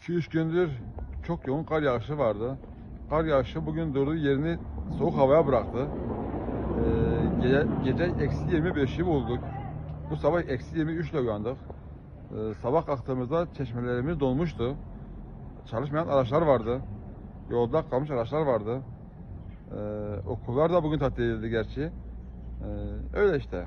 2-3 gündür çok yoğun kar yağışı vardı. Kar yağışı bugün durduğu yerini soğuk havaya bıraktı. Ee, gece, gece eksi 25'i bulduk. Bu sabah eksi 23 ile uyandık. Ee, sabah kalktığımızda çeşmelerimiz dolmuştu. Çalışmayan araçlar vardı. Yolda kalmış araçlar vardı. Ee, okullar da bugün tatil edildi gerçi. Ee, öyle işte.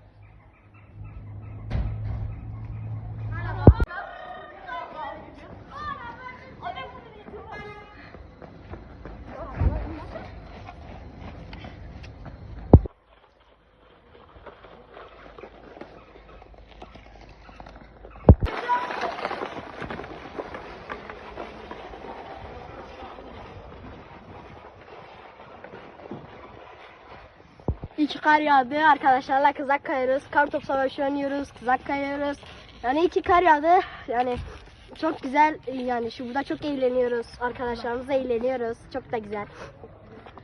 İki kar yağdı. Arkadaşlarla kızak kayıyoruz. Kar top savaşı oynuyoruz. Kızak kayıyoruz. Yani iki kar yağdı. Yani çok güzel. Yani şu burada çok eğleniyoruz. Arkadaşlarımızla eğleniyoruz. Çok da güzel.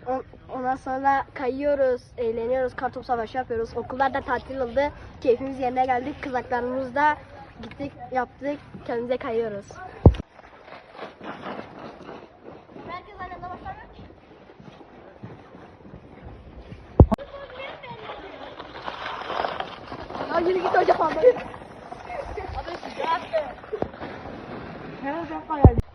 On- Ondan sonra kayıyoruz, eğleniyoruz, kartop savaşı yapıyoruz. Okullar da tatil oldu. Keyfimiz yerine geldik. Kızaklarımızda gittik, yaptık. Kendimize kayıyoruz. Bili kita udah kabar. Apa sih? Ya, udah kayak.